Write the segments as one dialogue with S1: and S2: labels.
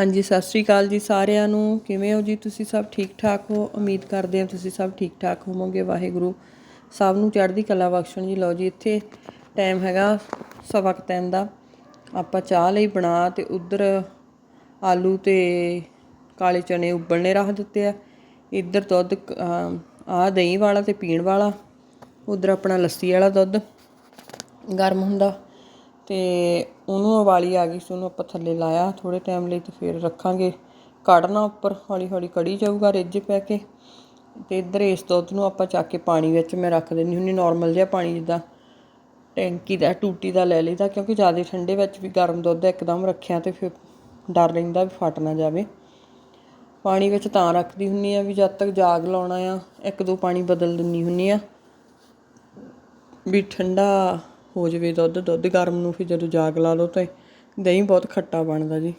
S1: ਹਾਂਜੀ, ਸਤਿ ਸ੍ਰੀ ਅਕਾਲ ਜੀ ਸਾਰਿਆਂ ਨੂੰ। ਕਿਵੇਂ ਹੋ ਜੀ ਤੁਸੀਂ ਸਭ? ਠੀਕ ਠਾਕ ਹੋ? ਉਮੀਦ ਕਰਦੇ ਹਾਂ ਤੁਸੀਂ ਸਭ ਠੀਕ ਠਾਕ ਹੋਵੋਗੇ। ਵਾਹਿਗੁਰੂ ਸਭ ਨੂੰ ਚੜ੍ਹਦੀ ਕਲਾ ਬਖਸ਼ਣ ਜੀ। ਲਓ ਜੀ, ਇੱਥੇ ਟਾਈਮ ਹੈਗਾ ਸਵਾ ਕੁ ਤਿੰਨ ਦਾ। ਆਪਾਂ ਚਾਹ ਲਈ ਬਣਾ ਤੇ ਉਧਰ ਆਲੂ ਤੇ ਕਾਲੇ ਚਨੇ ਉਬਲਣੇ ਰੱਖ ਦਿੱਤੇ ਆ। ਇੱਧਰ ਦੁੱਧ ਆ ਦਹੀਂ ਵਾਲਾ ਤੇ ਪੀਣ ਵਾਲਾ। ਉਧਰ ਆਪਣਾ ਲੱਸੀ ਵਾਲਾ ਦੁੱਧ ਗਰਮ ਹੁੰਦਾ। ਅਤੇ ਉਹਨੂੰ ਉਬਾਲੀ ਆ ਗਈ ਸੀ, ਉਹਨੂੰ ਆਪਾਂ ਥੱਲੇ ਲਾਇਆ ਥੋੜ੍ਹੇ ਟਾਈਮ ਲਈ ਤੇ ਫਿਰ ਰੱਖਾਂਗੇ। ਕੱਢਣਾ ਉੱਪਰ ਹੌਲੀ ਹੌਲੀ ਕੜੀ ਜਾਊਗਾ ਰਿੱਝ ਪੈ ਕੇ। ਅਤੇ ਇੱਧਰ ਇਸ ਦੁੱਧ ਨੂੰ ਆਪਾਂ ਚੱਕ ਕੇ ਪਾਣੀ ਵਿੱਚ ਮੈਂ ਰੱਖ ਦਿੰਦੀ ਹੁੰਦੀ ਨੋਰਮਲ ਜਿਹਾ ਪਾਣੀ ਜਿੱਦਾਂ ਟੈਂਕੀ ਦਾ, ਟੂਟੀ ਦਾ ਲੈ ਲਈਦਾ, ਕਿਉਂਕਿ ਜ਼ਿਆਦਾ ਠੰਡੇ ਵਿੱਚ ਵੀ ਗਰਮ ਦੁੱਧ ਇੱਕਦਮ ਰੱਖਿਆ ਤੇ ਫਿਰ ਡਰ ਰਹਿੰਦਾ ਵੀ ਫਟ ਨਾ ਜਾਵੇ। ਪਾਣੀ ਵਿੱਚ ਤਾਂ ਰੱਖਦੀ ਹੁੰਨੀ ਆ ਵੀ ਜਦ ਤੱਕ ਜਾਗ ਲਾਉਣਾ ਆ ਇੱਕ ਦੋ ਪਾਣੀ ਬਦਲ ਦਿੰਨੀ ਹੁੰਨੀ ਆ। ਵੀ ਠੰਡਾ ਹੋ ਜਾਵੇ ਦੁੱਧ ਦੁੱਧ ਗਰਮ ਨੂੰ ਫਿਰ ਜਦੋਂ ਜਾਗ ਲਾ ਲਓ ਤਾਂ ਦਹੀਂ ਬਹੁਤ ਖੱਟਾ ਬਣਦਾ ਜੀ।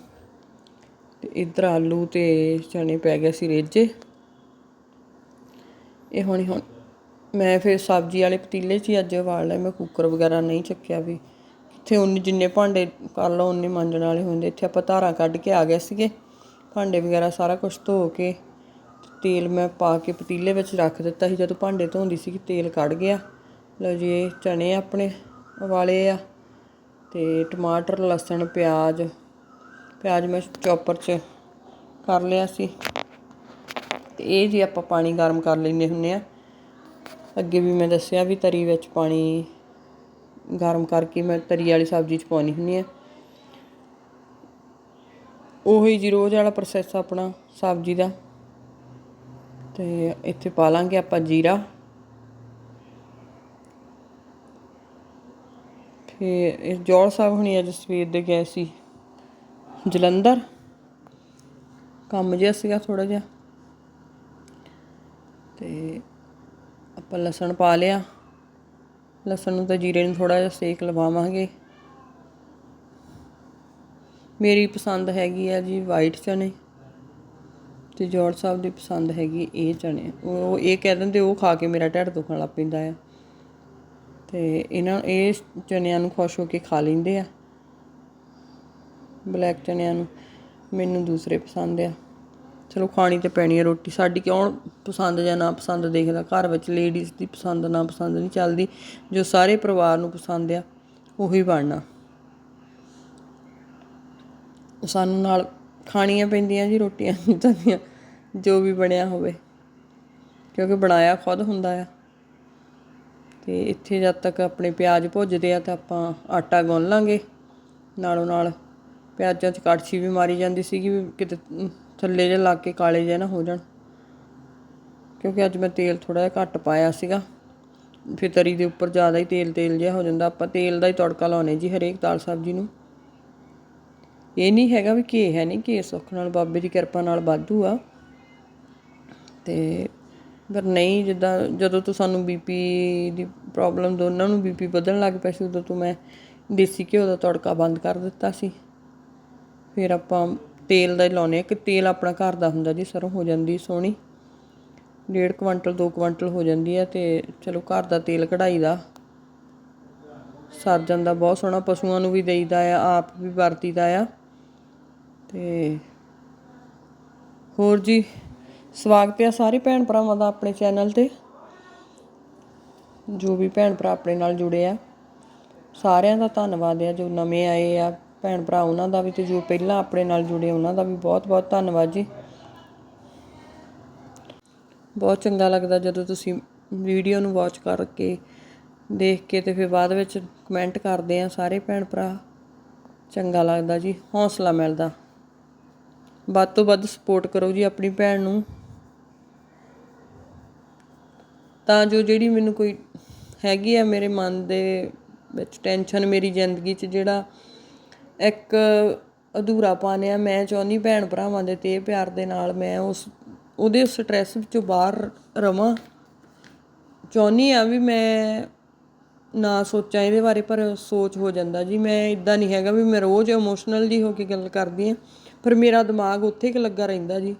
S1: ਤੇ ਇੱਧਰ ਆਲੂ ਤੇ ਚਣੇ ਪੈ ਗਏ ਸੀ ਰੇਜੇ। ਇਹ ਹੁਣੀ, ਹੁਣ ਮੈਂ ਫਿਰ ਸਬਜ਼ੀ ਵਾਲੇ ਪਤੀਲੇ 'ਚ ਹੀ ਅੱਜ ਵਾਲ ਲਿਆ ਮੈਂ ਕੁੱਕਰ ਵਗੈਰਾ ਨਹੀਂ ਚੱਕਿਆ ਵੀ। ਇੱਥੇ ਉਨੀ ਜਿੰਨੇ ਭਾਂਡੇ ਕਰ ਲਓ ਉਨੇ ਮਾਂਜਣ ਵਾਲੇ ਹੁੰਦੇ। ਇੱਥੇ ਆਪਾਂ ਧਾਰਾਂ ਕੱਢ ਕੇ ਆ ਗਏ ਸੀਗੇ, ਭਾਂਡੇ ਵਗੈਰਾ ਸਾਰਾ ਕੁਝ ਧੋ ਕੇ ਤੇਲ ਮੈਂ ਪਾ ਕੇ ਪਤੀਲੇ ਵਿੱਚ ਰੱਖ ਦਿੱਤਾ ਸੀ। ਜਦੋਂ ਭਾਂਡੇ ਧੋਂਦੀ ਸੀ ਤੇਲ ਕੱਢ ਗਿਆ। ਲਓ ਜੀ, ਇਹ ਚਨੇ ਆਪਣੇ। ਉਬਾਲੇ ਆ ਤੇ ਟਮਾਟਰ, ਲਸਣ, ਪਿਆਜ਼ ਪਿਆਜ਼ ਮੈਂ ਚੌਪਰ 'ਚ ਕਰ ਲਿਆ ਸੀ। ਤੇ ਇਹ ਜੀ ਆਪਾਂ ਪਾਣੀ ਗਰਮ ਕਰ ਲੈਂਦੇ ਹੁੰਨੇ ਆ। ਅੱਗੇ ਵੀ ਮੈਂ ਦੱਸਿਆ ਵੀ ਤਰੀ ਵਿੱਚ ਪਾਣੀ ਗਰਮ ਕਰਕੇ ਮੈਂ ਤਰੀ ਵਾਲੀ ਸਬਜ਼ੀ 'ਚ ਪਾਉਣੀ ਹੁੰਨੀ ਆ। ਉਹੀ ਜੀ ਰੋਜ਼ ਵਾਲਾ ਪ੍ਰੋਸੈਸ ਆਪਣਾ ਸਬਜ਼ੀ ਦਾ। ਤੇ ਇੱਥੇ ਪਾ ਲਾਂਗੇ ਆਪਾਂ ਜੀਰਾ। ਫਿਰ ਇਹ ਜੋਲ ਸਾਹਿਬ ਹੁਣੀ ਅੱਜ ਸਵੇਰ ਦੇ ਗਏ ਸੀ। ਜਲੰਧਰ। ਕੰਮ ਜਿਹਾ ਸੀਗਾ ਥੋੜਾ ਜਿਹਾ। ਤੇ ਆਪਾਂ ਲਸਣ ਪਾ ਲਿਆ। ਲਸਣ ਨੂੰ ਤਾਂ ਜੀਰੇ ਨੂੰ ਥੋੜਾ ਜਿਹਾ ਸੇਕ ਲਵਾਵਾਂਗੇ। ਮੇਰੀ ਪਸੰਦ ਹੈਗੀ ਆ ਜੀ ਵਾਈਟ ਚਨੇ। ਤੇ ਜੋੜ ਸਾਹਿਬ ਦੀ ਪਸੰਦ ਹੈਗੀ ਇਹ ਚਨੇ। ਉਹ ਇਹ ਕਹਿ ਦਿੰਦੇ ਉਹ ਖਾ ਕੇ ਮੇਰਾ ਢਿੱਡ ਦੁਖਣ ਲੱਗ ਪੈਂਦਾ ਆ। ਤੇ ਇਹਨਾਂ ਇਹ ਚਨਿਆਂ ਨੂੰ ਖੁਸ਼ ਹੋ ਕੇ ਖਾ ਲੈਂਦੇ ਆ। ਬਲੈਕ ਚਨਿਆਂ ਨੂੰ ਮੈਨੂੰ ਦੂਸਰੇ ਪਸੰਦ ਆ। ਚਲੋ ਖਾਣੀ ਤੇ ਪੈਣੀ ਆ ਰੋਟੀ। ਸਾਡੀ ਕਿਉਂ ਪਸੰਦ ਜਾਂ ਨਾ ਪਸੰਦ ਦੇਖਦਾ? ਘਰ ਵਿੱਚ ਲੇਡੀਜ਼ ਦੀ ਪਸੰਦ ਨਾ ਪਸੰਦ ਨਹੀਂ ਚੱਲਦੀ। ਜੋ ਸਾਰੇ ਪਰਿਵਾਰ ਨੂੰ ਪਸੰਦ ਆ, ਉਹੀ ਬਣਨਾ। ਸਾਨੂੰ ਨਾਲ ਖਾਣੀਆਂ ਪੈਂਦੀਆਂ ਜੀ ਰੋਟੀਆਂ ਜਿੱਦਾਂ ਜੋ ਵੀ ਬਣਿਆ ਹੋਵੇ। ਕਿਉਂਕਿ ਬਣਾਇਆ ਖੁਦ ਹੁੰਦਾ ਆ। ਤੇ ਇੱਥੇ ਜਦ ਤੱਕ ਆਪਣੇ ਪਿਆਜ਼ ਭੁੱਜਦੇ ਆ ਤਾਂ ਆਪਾਂ ਆਟਾ ਗੁੰਨ ਲਾਂਗੇ। ਨਾਲੋਂ ਨਾਲ ਪਿਆਜ਼ਾਂ 'ਚ ਕੜਛੀ ਵੀ ਮਾਰੀ ਜਾਂਦੀ ਸੀਗੀ ਵੀ ਕਿਤੇ ਥੱਲੇ ਜੇ ਲੱਗ ਕੇ ਕਾਲੇ ਜੇ ਨਾ ਹੋ ਜਾਣ। ਕਿਉਂਕਿ ਅੱਜ ਮੈਂ ਤੇਲ ਥੋੜਾ ਜਿਹਾ ਘੱਟ ਪਾਇਆ ਸੀਗਾ। ਫਿਰ ਤਰੀ ਦੇ ਉੱਪਰ ਜ਼ਿਆਦਾ ਹੀ ਤੇਲ ਤੇਲ ਜਿਹਾ ਹੋ ਜਾਂਦਾ। ਆਪਾਂ ਤੇਲ ਦਾ ਹੀ ਤੜਕਾ ਲਾਉਨੇ ਜੀ ਹਰੇਕ ਦਾਲ ਸਬਜ਼ੀ ਨੂੰ। ਇਹ ਨਹੀਂ ਹੈਗਾ ਵੀ ਘੇ ਹੈ ਨਹੀਂ, ਘੇ ਸੁੱਖ ਨਾਲ, ਬਾਬੇ ਦੀ ਕਿਰਪਾ ਨਾਲ ਵਾਧੂ ਆ। ਤੇ ਪਰ ਨਹੀਂ, ਜਿੱਦਾਂ ਜਦੋਂ ਤੋਂ ਸਾਨੂੰ ਬੀ ਪੀ ਦੀ ਪ੍ਰੋਬਲਮ ਦੋਨਾਂ ਨੂੰ ਬੀ ਪੀ ਵਧਣ ਲੱਗ ਪਿਆ ਸੀ, ਉਦੋਂ ਤੋਂ ਮੈਂ ਦੇਸੀ ਘਿਓ ਦਾ ਤੜਕਾ ਬੰਦ ਕਰ ਦਿੱਤਾ ਸੀ। ਫਿਰ ਆਪਾਂ ਤੇਲ ਦਾ ਹੀ ਲਾਉਨੇ ਆ ਕਿ ਤੇਲ ਆਪਣਾ ਘਰ ਦਾ ਹੁੰਦਾ ਜੀ, ਸਰੋਂ ਹੋ ਜਾਂਦੀ ਸੋਹਣੀ। ਡੇਢ ਕੁਇੰਟਲ 2 ਕੁਇੰਟਲ ਹੋ ਜਾਂਦੀ ਆ ਤੇ ਚਲੋ ਘਰ ਦਾ ਤੇਲ ਕਢਾਈ ਦਾ। ਸਰ ਜਾਂਦਾ, ਬਹੁਤ ਸੋਹਣਾ ਪਸ਼ੂਆਂ ਨੂੰ ਵੀ ਦੇਈਦਾ ਆ, ਆਪ ਵੀ ਵਰਤੀਦਾ ਆ। ਤੇ ਹੋਰ ਜੀ ਸਵਾਗਤ ਹੈ ਸਾਰੇ ਭੈਣ ਭਰਾਵਾਂ ਦਾ ਆਪਣੇ ਚੈਨਲ ਤੇ। ਜੋ ਵੀ ਭੈਣ ਭਰਾ ਆਪਣੇ ਨਾਲ ਜੁੜੇ ਆ, ਸਾਰਿਆਂ ਦਾ ਧੰਨਵਾਦ ਹੈ। ਜੋ ਨਵੇਂ ਆਏ ਆ, ਭੈਣ ਭਰਾ ਉਹਨਾਂ ਦਾ ਵੀ ਤੇ ਜੋ ਪਹਿਲਾਂ ਆਪਣੇ ਨਾਲ ਜੁੜੇ, ਉਹਨਾਂ ਦਾ ਵੀ ਬਹੁਤ ਬਹੁਤ ਧੰਨਵਾਦ ਜੀ। ਬਹੁਤ ਚੰਗਾ ਲੱਗਦਾ ਜਦੋਂ ਤੁਸੀਂ ਵੀਡੀਓ ਨੂੰ ਵਾਚ ਕਰਕੇ ਦੇਖ ਕੇ ਤੇ ਫਿਰ ਬਾਅਦ ਵਿੱਚ ਕਮੈਂਟ ਕਰਦੇ ਆ ਸਾਰੇ ਭੈਣ ਭਰਾ। ਚੰਗਾ ਲੱਗਦਾ ਜੀ, ਹੌਸਲਾ ਮਿਲਦਾ। ਵੱਧ ਤੋਂ ਵੱਧ ਸਪੋਰਟ ਕਰੋ ਜੀ ਆਪਣੀ ਭੈਣ ਨੂੰ। ਤਾਂ ਜੋ ਜਿਹੜੀ ਮੈਨੂੰ ਕੋਈ ਹੈਗੀ ਆ ਮੇਰੇ ਮਨ ਦੇ ਵਿੱਚ ਟੈਨਸ਼ਨ ਮੇਰੀ ਜ਼ਿੰਦਗੀ 'ਚ ਜਿਹੜਾ ਇੱਕ ਅਧੂਰਾ ਆ, ਮੈਂ ਚਾਹੁੰਦੀ ਭੈਣ ਭਰਾਵਾਂ ਦੇ ਤੇ ਪਿਆਰ ਦੇ ਨਾਲ ਮੈਂ ਉਸ, ਉਹਦੇ ਸਟ੍ਰੈਸ ਵਿੱਚੋਂ ਬਾਹਰ ਰਵਾਂ। ਚਾਹੁੰਦੀ ਆ ਵੀ ਮੈਂ ਨਾ ਸੋਚਾਂ ਇਹਦੇ ਬਾਰੇ, ਪਰ ਸੋਚ ਹੋ ਜਾਂਦਾ ਜੀ। ਮੈਂ ਇਦਾਂ ਨਹੀਂ ਹੈਗਾ ਵੀ ਮੈਂ ਰੋਜ਼ ਇਮੋਸ਼ਨਲ ਜੀ ਹੋ ਕੇ ਗੱਲ ਕਰਦੀ ਆ, ਪਰ ਮੇਰਾ ਦਿਮਾਗ ਉੱਥੇ ਕਿ ਲੱਗਾ ਰਹਿੰਦਾ ਜੀ।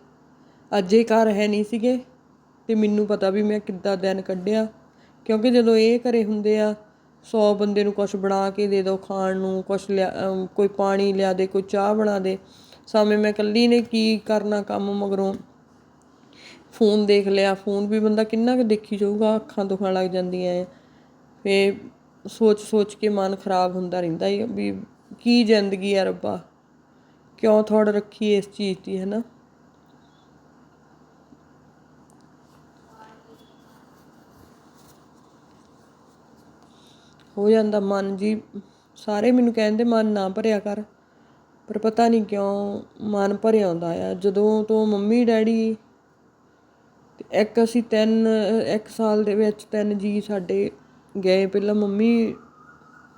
S1: ਅੱਜ ਇਹ ਘਰ ਹੈ ਨਹੀਂ ਸੀਗੇ। ਅਤੇ ਮੈਨੂੰ ਪਤਾ ਵੀ ਮੈਂ ਕਿੱਦਾਂ ਦਿਨ ਕੱਢਿਆ। ਕਿਉਂਕਿ ਜਦੋਂ ਇਹ ਘਰੇ ਹੁੰਦੇ ਆ, ਸੌ ਬੰਦੇ ਨੂੰ ਕੁਛ ਬਣਾ ਕੇ ਦੇ ਦਿਓ ਖਾਣ ਨੂੰ, ਕੁਛ ਲਿਆ ਕੋਈ ਪਾਣੀ ਲਿਆ ਦੇ, ਕੋਈ ਚਾਹ ਬਣਾ ਦੇ। ਸਮੇਂ ਮੈਂ ਇਕੱਲੀ ਨੇ ਕੀ ਕਰਨਾ ਕੰਮ ਮਗਰੋਂ? ਫੋਨ ਦੇਖ ਲਿਆ, ਫੋਨ ਵੀ ਬੰਦਾ ਕਿੰਨਾ ਕੁ ਦੇਖੀ ਜਾਊਗਾ, ਅੱਖਾਂ ਦੁਖਣ ਲੱਗ ਜਾਂਦੀਆਂ ਐ। ਫੇ ਸੋਚ ਸੋਚ ਕੇ ਮਨ ਖਰਾਬ ਹੁੰਦਾ ਰਹਿੰਦਾ ਹੀ ਵੀ ਕੀ ਜ਼ਿੰਦਗੀ ਆ ਰੱਬਾ। ਕਿਉਂ ਥੋੜ ਰੱਖੀ ਇਸ ਚੀਜ਼ ਦੀ ਹੈ ਨਾ ਹੋ ਜਾਂਦਾ ਮਨ ਜੀ। ਸਾਰੇ ਮੈਨੂੰ ਕਹਿੰਦੇ ਮਨ ਨਾ ਭਰਿਆ ਕਰ। ਪਰ ਪਤਾ ਨਹੀਂ ਕਿਉਂ ਮਨ ਭਰਿਆ ਆਉਂਦਾ ਆ। ਜਦੋਂ ਤੋਂ ਮੰਮੀ, ਡੈਡੀ ਇੱਕ ਅਸੀਂ ਤਿੰਨ, ਇੱਕ ਸਾਲ ਦੇ ਵਿੱਚ ਤਿੰਨ ਜੀ ਸਾਡੇ ਗਏ। ਪਹਿਲਾਂ ਮੰਮੀ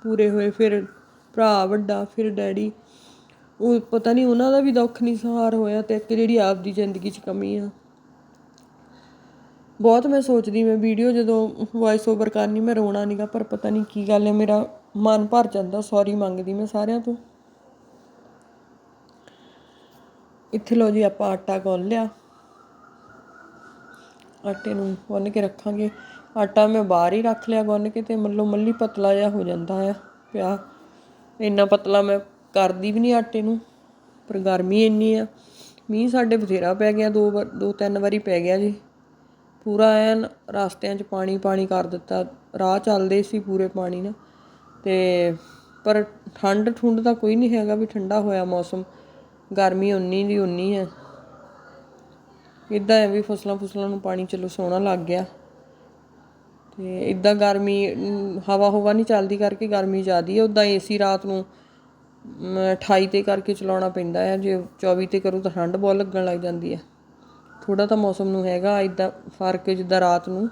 S1: ਪੂਰੇ ਹੋਏ, ਫਿਰ ਭਰਾ ਵੱਡਾ, ਫਿਰ ਡੈਡੀ। ਉਹ ਪਤਾ ਨਹੀਂ ਉਹਨਾਂ ਦਾ ਵੀ ਦੁੱਖ ਨਹੀਂ ਸਹਾਰ ਹੋਇਆ ਤੇ ਇੱਕ ਜਿਹੜੀ ਆਪਦੀ ਜ਼ਿੰਦਗੀ 'ਚ ਕਮੀ ਆ। ਬਹੁਤ ਮੈਂ ਸੋਚਦੀ, ਮੈਂ ਵੀਡੀਓ ਜਦੋਂ ਵੌਇਸ ਓਵਰ ਕਰਨੀ, ਮੈਂ ਰੋਣਾ ਨਹੀਂਗਾ ਪਰ ਪਤਾ ਨਹੀਂ ਕੀ ਗੱਲ ਹੈ, ਮੇਰਾ ਮਨ ਭਰ ਜਾਂਦਾ ਸੌਰੀ ਮੰਗਦੀ ਮੈਂ ਸਾਰਿਆਂ ਤੋਂ। ਇੱਥੇ ਲੋ ਜੀ, ਆਪਾਂ ਆਟਾ ਗੁੰਨ ਲਿਆ। ਆਟੇ ਨੂੰ ਗੁੰਨ ਕੇ ਰੱਖਾਂਗੇ। ਆਟਾ ਮੈਂ ਬਾਹਰ ਹੀ ਰੱਖ ਲਿਆ ਗੁੰਨ ਕੇ ਤੇ ਮੱਲੋ ਮੱਲੀ ਪਤਲਾ ਜਿਹਾ ਹੋ ਜਾਂਦਾ ਆ, ਪਿਆ। ਇੰਨਾ ਪਤਲਾ ਮੈਂ ਕਰਦੀ ਵੀ ਨਹੀਂ ਆਟੇ ਨੂੰ, ਪਰ ਗਰਮੀ ਇੰਨੀ ਆ। ਮੀਂਹ ਸਾਡੇ ਬਥੇਰਾ ਪੈ ਗਿਆ, ਦੋ ਵਾਰ, ਦੋ ਤਿੰਨ ਵਾਰੀ ਪੈ ਗਿਆ ਜੀ। ਪੂਰਾ ਐਨ ਰਸਤਿਆਂ 'ਚ ਪਾਣੀ ਪਾਣੀ ਕਰ ਦਿੱਤਾ ਰਾਹ ਚੱਲਦੇ ਸੀ ਪੂਰੇ ਪਾਣੀ ਨਾਲ। ਅਤੇ ਪਰ ਠੰਡ ਠੁੰਡ ਦਾ ਕੋਈ ਨਹੀਂ ਹੈਗਾ ਵੀ ਠੰਡਾ ਹੋਇਆ ਮੌਸਮ ਗਰਮੀ ਉਨੀ ਦੀ ਉਨੀ ਹੈ ਇਦਾਂ ਹੈ ਵੀ ਫਸਲਾਂ ਫੁਸਲਾਂ ਨੂੰ ਪਾਣੀ ਚਲੋ ਸੋਹਣਾ ਲੱਗ ਗਿਆ। ਤੇ ਇਦਾਂ ਗਰਮੀ ਹਵਾ ਹਵਾ ਨਹੀਂ ਚੱਲਦੀ ਕਰਕੇ ਗਰਮੀ ਜ਼ਿਆਦੀ ਹੈ ਉਦਾਂ ਏਸੀ ਰਾਤ ਨੂੰ ਅਮ, 28 ਤੇ ਕਰਕੇ ਚਲਾਉਣਾ ਪੈਂਦਾ ਹੈ ਜੇ 24 ਤੇ ਕਰੋ ਤਾਂ ਠੰਡ ਬਹੁਤ ਲੱਗਣ ਲੱਗ ਜਾਂਦੀ ਹੈ ਥੋੜਾ ਤਾਂ ਮੌਸਮ ਨੂੰ ਹੈਗਾ ਇਦਾਂ ਫ਼ਰਕ ਜਿੱਦਾਂ ਰਾਤ ਨੂੰ।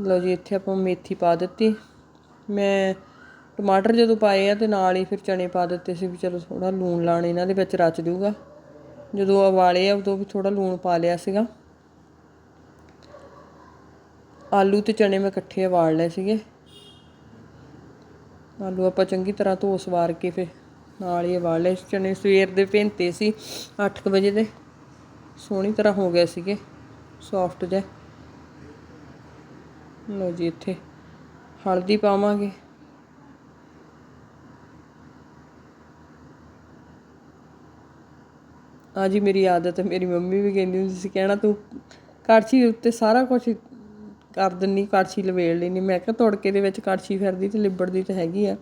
S1: ਲਓ ਜੀ, ਇੱਥੇ ਆਪਾਂ ਮੇਥੀ ਪਾ ਦਿੱਤੀ। ਮੈਂ ਟਮਾਟਰ ਜਦੋਂ ਪਾਏ ਆ ਤੇ ਨਾਲ ਹੀ ਫਿਰ ਚਣੇ ਪਾ ਦਿੱਤੇ ਸੀ ਵੀ ਚਲੋ ਥੋੜਾ ਲੂਣ ਲਾਣ ਇਹਨਾਂ ਦੇ ਵਿੱਚ ਰਚ ਦੂਗਾ ਜਦੋਂ ਉਬਾਲੇ ਆ, ਉਦੋਂ ਵੀ ਥੋੜਾ ਲੂਣ ਪਾ ਲਿਆ ਸੀਗਾ। ਆਲੂ ਤੇ ਚਣੇ ਮੈਂ ਇਕੱਠੇ ਉਬਾਲ ਲਏ ਸੀਗੇ। ਆਲੂ ਆਪਾਂ ਚੰਗੀ ਤਰ੍ਹਾਂ ਧੋ ਸਵਾਰ ਕੇ ਫਿਰ ਨਾਲ ਹੀ ਉਬਾਲ ਲਏ। ਚਣੇ ਸਵੇਰ ਦੇ ਭਿੰਤੇ ਸੀ 8 ਵਜੇ ਦੇ। ਸੋਹਣੀ ਤਰ੍ਹਾਂ ਹੋ ਗਏ ਸੀਗੇ ਸੌਫਟ ਜਿਹਾ। ਲੋ ਜੀ ਇੱਥੇ, ਹਲਦੀ ਪਾਵਾਂਗੇ। ਆ ਜੀ ਮੇਰੀ ਆਦਤ ਹੈ, ਮੇਰੀ ਮੰਮੀ ਵੀ ਕਹਿੰਦੀ ਹੁੰਦੀ ਸੀ, ਕਹਿਣਾ ਤੂੰ ਕੜਛੀ ਦੇ ਉੱਤੇ ਸਾਰਾ ਕੁਝ ਕਰ ਦਿੰਨੀ ਕੜਛੀ ਲਵੇੜ ਲੈਣੀ ਮੈਂ ਕਿਹਾ, ਤੜਕੇ ਦੇ ਵਿੱਚ ਕੜਛੀ ਫਿਰਦੀ ਤੇ ਲਿਬੜਦੀ ਤਾਂ ਹੈਗੀ ਆ।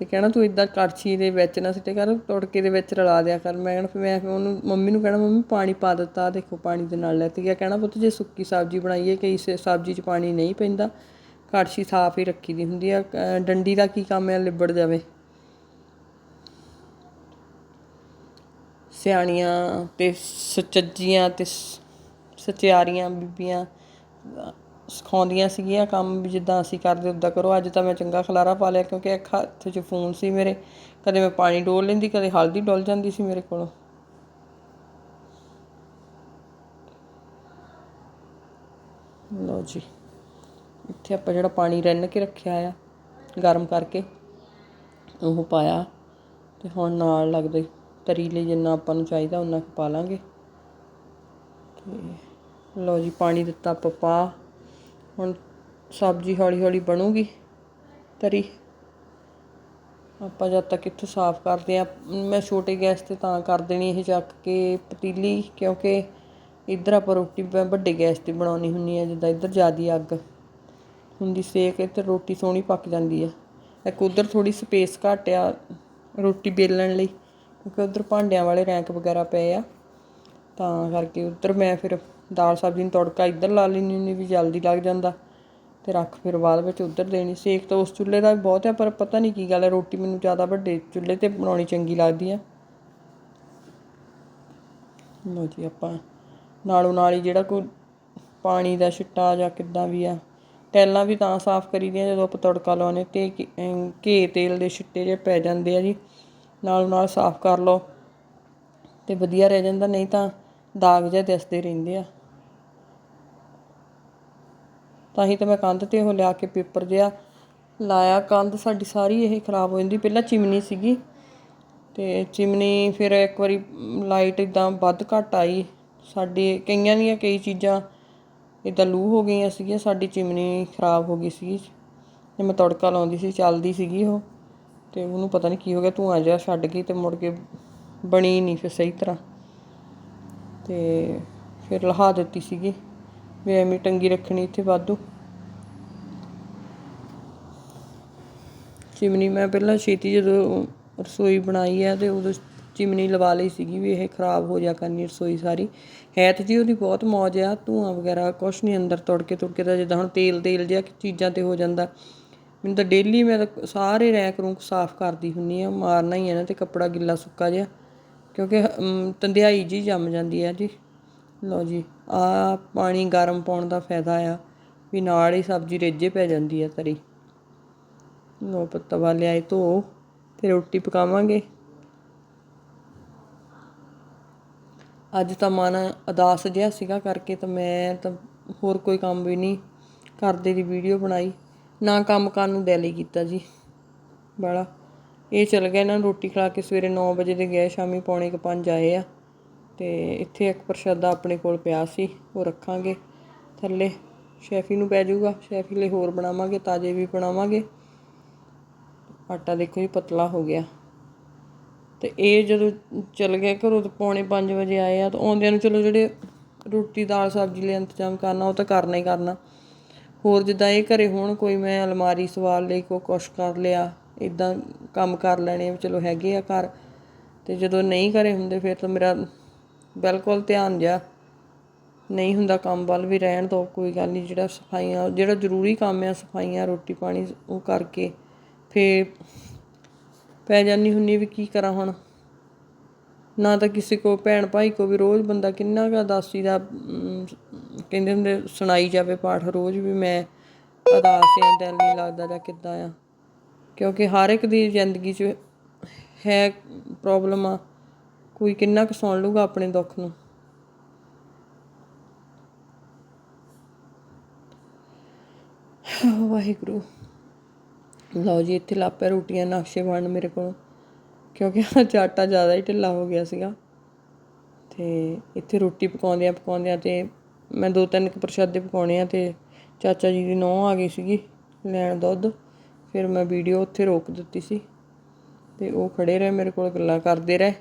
S1: ਤੇ ਕਹਿਣਾ ਤੂੰ ਇਦਾਂ ਕੜਛੀ ਦੇ ਵਿੱਚ ਨਾ ਸਿੱਟੇ ਕਰ, ਤੜਕੇ ਦੇ ਵਿੱਚ ਰਲਾ ਦਿਆ ਕਰ। ਮੈਂ ਕਹਿਣਾ ਫਿਰ ਮੈਂ ਉਹਨੂੰ ਮੰਮੀ ਨੂੰ ਕਹਿਣਾ, ਮੰਮੀ ਪਾਣੀ ਪਾ ਦਿੱਤਾ ਦੇਖੋ ਪਾਣੀ ਦੇ ਨਾਲ ਲੈਤੀ ਗਿਆ। ਕਹਿਣਾ ਪੁੱਤ ਜੇ ਸੁੱਕੀ ਸਬਜ਼ੀ ਬਣਾਈਏ ਕਈ ਸਬਜ਼ੀ 'ਚ ਪਾਣੀ ਨਹੀਂ ਪੈਂਦਾ ਕੜਛੀ ਸਾਫ਼ ਹੀ ਰੱਖੀ ਦੀ ਹੁੰਦੀ ਆ। ਡੰਡੀ ਦਾ ਕੀ ਕੰਮ ਹੈ ਲਿਬੜ ਜਾਵੇ। ਸਿਆਣੀਆਂ ਤੇ ਸੁਚੱਜੀਆਂ ਤੇ ਸਚਿਆਰੀਆਂ, ਬੀਬੀਆਂ ਸਿਖਾਉਂਦੀਆਂ ਸੀਗੀਆਂ ਕੰਮ ਵੀ ਜਿੱਦਾਂ ਅਸੀਂ ਕਰਦੇ ਉੱਦਾਂ ਕਰੋ, ਅੱਜ ਤਾਂ ਮੈਂ ਚੰਗਾ ਖਲਾਰਾ ਪਾ ਲਿਆ ਕਿਉਂਕਿ ਇੱਕ ਹੱਥ 'ਚ ਫੋਨ ਸੀ ਮੇਰੇ, ਕਦੇ ਮੈਂ ਪਾਣੀ ਡੋਲ ਲੈਂਦੀ, ਕਦੇ ਹਲਦੀ ਡੁੱਲ ਜਾਂਦੀ ਸੀ ਮੇਰੇ ਕੋਲੋਂ। ਲਓ ਜੀ, ਇੱਥੇ ਆਪਾਂ ਜਿਹੜਾ ਪਾਣੀ ਰਿੰਨ ਕੇ ਰੱਖਿਆ ਆ, ਗਰਮ ਕਰਕੇ, ਉਹ ਪਾਇਆ ਤੇ ਹੁਣ ਨਾਲ ਲੱਗਦੇ ਤਰੀ ਲਈ ਜਿੰਨਾ ਆਪਾਂ ਨੂੰ ਚਾਹੀਦਾ ਉਹਨਾਂ ਕੁ ਪਾ ਲਾਂਗੇ। ਤੇ ਲਓ ਜੀ, ਪਾਣੀ ਦਿੱਤਾ ਆਪਾਂ ਪਾ। ਹੁਣ ਸਬਜ਼ੀ ਹੌਲੀ ਹੌਲੀ ਬਣੂਗੀ, ਤਰੀ। ਆਪਾਂ ਜਦ ਤੱਕ ਇੱਥੋਂ ਸਾਫ਼ ਕਰਦੇ ਆ ਮੈਂ ਛੋਟੇ ਗੈਸ ਤੇ ਤਾਂ ਕਰ ਦੇਣੀ ਇਹ ਚੱਕ ਕੇ ਪਤੀਲੀ, ਕਿਉਂਕਿ ਇੱਧਰ ਆਪਾਂ ਰੋਟੀ ਬ- ਵੱਡੇ ਗੈਸ ਤੇ ਬਣਾਉਣੀ ਹੁੰਦੀ ਹੈ ਜਿੱਦਾਂ ਇੱਧਰ ਜ਼ਿਆਦੀ ਅੱਗ ਹੁੰਦੀ, ਸੇਕ ਤੇ ਰੋਟੀ ਸੋਹਣੀ ਪੱਕ ਜਾਂਦੀ ਆ। ਇੱਕ ਉਧਰ ਥੋੜੀ ਸਪੇਸ ਘੱਟ ਆ ਰੋਟੀ ਬੇਲਣ ਲਈ, ਕਿਉਂਕਿ ਉਧਰ ਭਾਂਡਿਆਂ ਵਾਲੇ ਰੈਂਕ ਵਗੈਰਾ ਪਏ ਆ। ਤਾਂ ਕਰਕੇ ਉੱਧਰ ਮੈਂ ਫਿਰ ਦਾਲ ਸਬਜ਼ੀ ਨੂੰ ਤੜਕਾ ਇੱਧਰ ਲਾ ਲੈਂਦੀ ਹੁੰਦੀ, ਵੀ ਜਲਦੀ ਲੱਗ ਜਾਂਦਾ। ਅਤੇ ਰੱਖ ਫਿਰ ਬਾਅਦ ਵਿੱਚ ਉੱਧਰ ਦੇਣੀ। ਸੇਕ ਤਾਂ ਉਸ ਚੁੱਲ੍ਹੇ ਦਾ ਵੀ ਬਹੁਤ ਹੈ ਪਰ ਪਤਾ ਨਹੀਂ ਕੀ ਗੱਲ ਹੈ ਰੋਟੀ ਮੈਨੂੰ ਜ਼ਿਆਦਾ ਵੱਡੇ ਚੁੱਲ੍ਹੇ ਤੇ ਬਣਾਉਣੀ ਚੰਗੀ ਲੱਗਦੀ ਹੈ ਲਓ ਜੀ ਆਪਾਂ, ਨਾਲੋਂ ਨਾਲ ਹੀ ਜਿਹੜਾ ਕੋਈ ਪਾਣੀ ਦਾ ਛਿੱਟਾ ਜਾਂ ਕਿੱਦਾਂ ਵੀ ਆ, ਟੈਲਾਂ ਵੀ ਤਾਂ ਸਾਫ਼ ਕਰੀਦੀਆਂ ਜਦੋਂ ਆਪਾਂ ਤੜਕਾ ਲਾਉਨੇ ਤੇ ਘੀ ਅਮ ਤੇਲ ਦੇ ਛਿੱਟੇ ਜਿਹੇ ਪੈ ਜਾਂਦੇ ਆ ਜੀ, ਨਾਲੋਂ ਨਾਲ ਸਾਫ਼ ਕਰ ਲਓ। ਤੇ ਵਧੀਆ ਰਹਿ ਜਾਂਦਾ, ਨਹੀਂ ਤਾਂ ਦਾਗ ਜਿਹੇ ਦਿਸਦੇ ਰਹਿੰਦੇ ਆ। ਤਾਂ ਹੀ ਤਾਂ ਮੈਂ ਕੰਧ ਤੇ ਉਹ ਲਿਆ ਕੇ ਪੇਪਰ ਜਿਹਾ ਲਾਇਆ। ਕੰਧ ਸਾਡੀ ਸਾਰੀ ਇਹ ਖਰਾਬ ਹੋ ਜਾਂਦੀ। ਪਹਿਲਾਂ ਚਿਮਨੀ ਸੀਗੀ ਤੇ ਚਿਮਨੀ ਫਿਰ ਇੱਕ ਵਾਰੀ ਲਾਈਟ ਇਦਾਂ ਵੱਧ ਘੱਟ ਆਈ। ਸਾਡੇ ਕਈਆਂ ਦੀਆਂ ਕਈ ਚੀਜ਼ਾਂ ਇਦਾਂ ਲੂ ਹੋ ਗਈਆਂ ਸੀਗੀਆਂ। ਸਾਡੀ ਚਿਮਨੀ ਖਰਾਬ ਹੋ ਗਈ ਸੀਗੀ। ਤੇ ਮੈਂ ਤੜਕਾ ਲਾਉਂਦੀ ਸੀ, ਚੱਲਦੀ ਸੀਗੀ ਉਹ। ਤੇ ਉਹਨੂੰ ਪਤਾ ਨਹੀਂ ਕੀ ਹੋ ਗਿਆ। ਧੂੰਆਂ ਜਿਹਾ ਛੱਡ ਗਈ ਤੇ ਮੁੜ ਕੇ ਬਣੀ ਨਹੀਂ ਫਿਰ ਸਹੀ ਤਰ੍ਹਾਂ। ਤੇ ਫਿਰ ਲਹਾ ਦਿੱਤੀ ਸੀਗੀ। ਵੀ ਐਵੇਂ ਟੰਗੀ ਰੱਖਣੀ ਇੱਥੇ ਵਾਧੂ। ਚਿਮਨੀ ਮੈਂ ਪਹਿਲਾਂ ਛੇਤੀ ਜਦੋਂ ਰਸੋਈ ਬਣਾਈ ਹੈ ਤੇ ਉਦੋਂ ਚਿਮਨੀ ਲਵਾ ਲਈ ਸੀਗੀ ਵੀ ਇਹ ਖਰਾਬ ਹੋ ਜਾ ਕਰਨੀ ਰਸੋਈ ਸਾਰੀ। ਹੈ ਤੇ ਜੀ ਉਹਦੀ ਬਹੁਤ ਮੌਜ ਆ ਧੂਆਂ ਵਗੈਰਾ ਕੁਛ ਨਹੀਂ ਅੰਦਰ ਤੁੜਕੇ ਤੁੜਕੇ ਦਾ ਜਿੱਦਾਂ ਹੁਣ ਤੇਲ ਤੇਲ ਜਿਹਾ ਚੀਜ਼ਾਂ ਤੇ ਹੋ ਜਾਂਦਾ। ਮੈਨੂੰ ਤਾਂ ਡੇਲੀ ਮੈਂ ਤਾਂ ਸਾਰੇ ਰੈਕ ਰੂਕ ਸਾਫ਼ ਕਰਦੀ ਹੁੰਨੀ ਆ ਮਾਰਨਾ ਹੀ ਆ ਨਾ ਤੇ ਕੱਪੜਾ ਗਿੱਲਾ ਸੁੱਕਾ ਜਿਹਾ ਕਿਉਂਕਿ ਅਮ, ਤੰਦਿਆਈ ਜੀ ਜੰਮ ਜਾਂਦੀ ਆ ਜੀ। ਲਓ ਜੀ, ਆ ਪਾਣੀ ਗਰਮ ਪਾਉਣ ਦਾ ਫਾਇਦਾ ਆ ਵੀ ਨਾਲ ਹੀ ਸਬਜ਼ੀ ਰੇਜੇ ਪੈ ਜਾਂਦੀ ਆ ਤਰੀ। ਲੋ ਤਵਾ ਲਿਆਏ ਧੋ, ਤੇ ਰੋਟੀ ਪਕਾਵਾਂਗੇ। ਅੱਜ ਤਾਂ ਮਨ ਅਦਾਸ ਜਿਹਾ ਸੀਗਾ ਕਰਕੇ ਤਾਂ ਮੈਂ ਤਾਂ ਹੋਰ ਕੋਈ ਕੰਮ ਵੀ ਨਹੀਂ ਕਰਦੇ ਦੀ ਵੀਡੀਓ ਬਣਾਈ, ਨਾ ਕੰਮ ਕਰਨ ਨੂੰ ਦਿਲ ਹੀ ਕੀਤਾ ਜੀ। ਬੜਾ ਇਹ ਚਲ ਗਿਆ ਇਹਨਾਂ ਨੂੰ ਰੋਟੀ ਖਾ ਕੇ ਸਵੇਰੇ 9 ਵਜੇ ਦੇ ਗਏ, ਸ਼ਾਮੀ ਪੌਣੇ ਕੁ ਪੰਜ ਆਏ ਆ। ਤੇ ਇੱਥੇ ਇੱਕ ਪ੍ਰਸ਼ਾਦਾ ਆਪਣੇ ਕੋਲ ਪਿਆ ਸੀ, ਉਹ ਰੱਖਾਂਗੇ। ਥੱਲੇ ਸ਼ੈਫੀ ਨੂੰ ਪੈ ਜਾਊਗਾ, ਸ਼ੈਫੀ ਲਈ ਹੋਰ ਬਣਾਵਾਂਗੇ, ਤਾਜ਼ੇ ਵੀ ਬਣਾਵਾਂਗੇ। ਆਟਾ ਦੇਖੋ ਜੀ, ਪਤਲਾ ਹੋ ਗਿਆ। ਤੇ ਇਹ ਜਦੋਂ ਚਲ ਗਏ ਘਰੋਂ ਤਾਂ ਪੌਣੇ 5 ਵਜੇ ਆਏ ਆ, ਤਾਂ ਆਉਂਦਿਆਂ ਨੂੰ ਚਲੋ ਜਿਹੜੇ ਰੋਟੀ, ਦਾਲ, ਸਬਜ਼ੀ ਲਈ ਇੰਤਜ਼ਾਮ ਕਰਨਾ, ਉਹ ਤਾਂ ਕਰਨਾ ਹੀ ਕਰਨਾ। ਹੋਰ ਜਿੱਦਾਂ ਇਹ ਘਰੇ ਹੋਣ, ਕੋਈ ਮੈਂ ਅਲਮਾਰੀ ਸਵਾਲ ਲਈ ਕੋ ਕੁਛ ਕਰ ਲਿਆ ਇਦਾਂ ਕੰਮ ਕਰ ਲੈਣੇ ਵੀ ਚਲੋ ਹੈਗੇ ਆ ਘਰ। ਤੇ ਜਦੋਂ ਨਹੀਂ ਘਰੇ ਹੁੰਦੇ, ਫਿਰ ਤਾਂ ਮੇਰਾ ਬਿਲਕੁਲ ਧਿਆਨ ਜਿਹਾ ਨਹੀਂ ਹੁੰਦਾ ਕੰਮ ਵੱਲ ਵੀ ਰਹਿਣ ਦਿਓ ਕੋਈ ਗੱਲ ਨਹੀਂ, ਜਿਹੜਾ ਸਫਾਈਆਂ, ਜਿਹੜਾ ਜ਼ਰੂਰੀ ਕੰਮ ਆ, ਸਫਾਈਆਂ, ਰੋਟੀ ਪਾਣੀ, ਉਹ ਕਰਕੇ ਫਿਰ ਪੈ ਜਾਂਦੀ ਹੁੰਦੀ ਵੀ ਕੀ ਕਰਾਂ ਹੁਣ। ਨਾ ਤਾਂ ਕਿਸੇ ਕੋ, ਭੈਣ ਭਾਈ ਕੋ ਵੀ ਰੋਜ਼ ਬੰਦਾ ਕਿੰਨਾ ਕਾ ਦਾਸੀ ਦਾ ਕਹਿੰਦੇ ਹੁੰਦੇ ਸੁਣਾਈ ਜਾਵੇ ਪਾਠ ਰੋਜ਼ ਵੀ ਮੈਂ ਅਦਾਸ ਆ, ਦਿਲ ਨਹੀਂ ਲੱਗਦਾ ਜਾਂ ਕਿੱਦਾਂ ਆ। ਕਿਉਂਕਿ ਹਰ ਇੱਕ ਦੀ ਜ਼ਿੰਦਗੀ 'ਚ ਹੈ ਪ੍ਰੋਬਲਮ ਆ। ਕੋਈ ਕਿੰਨਾ ਕੁ ਸੁਣ ਲੂਗਾ ਆਪਣੇ ਦੁੱਖ ਨੂੰ। ਵਾਹਿਗੁਰੂ। ਲਓ ਜੀ, ਇੱਥੇ ਲਾਪੇ ਰੋਟੀਆਂ, ਨਕਸ਼ੇ ਬਣ ਮੇਰੇ ਕੋਲ, ਕਿਉਂਕਿ ਅੱਜ ਆਟਾ ਜ਼ਿਆਦਾ ਹੀ ਢਿੱਲਾ ਹੋ ਗਿਆ ਸੀਗਾ। ਤੇ ਇੱਥੇ ਰੋਟੀ ਪਕਾਉਂਦਿਆਂ ਪਕਾਉਂਦਿਆਂ ਤੇ ਮੈਂ ਦੋ ਤਿੰਨ ਕੁ ਪ੍ਰਸ਼ਾਦੇ ਪਕਾਉਣੇ ਆ ਤੇ ਚਾਚਾ ਜੀ ਦੀ ਨੌਂ ਆ ਗਈ ਸੀਗੀ ਲੈਣ ਦੁੱਧ। ਫਿਰ ਮੈਂ ਵੀਡੀਓ ਉੱਥੇ ਰੋਕ ਦਿੱਤੀ ਸੀ ਤੇ ਉਹ ਖੜੇ ਰਹੇ ਮੇਰੇ ਕੋਲ, ਗੱਲਾਂ ਕਰਦੇ ਰਹੇ।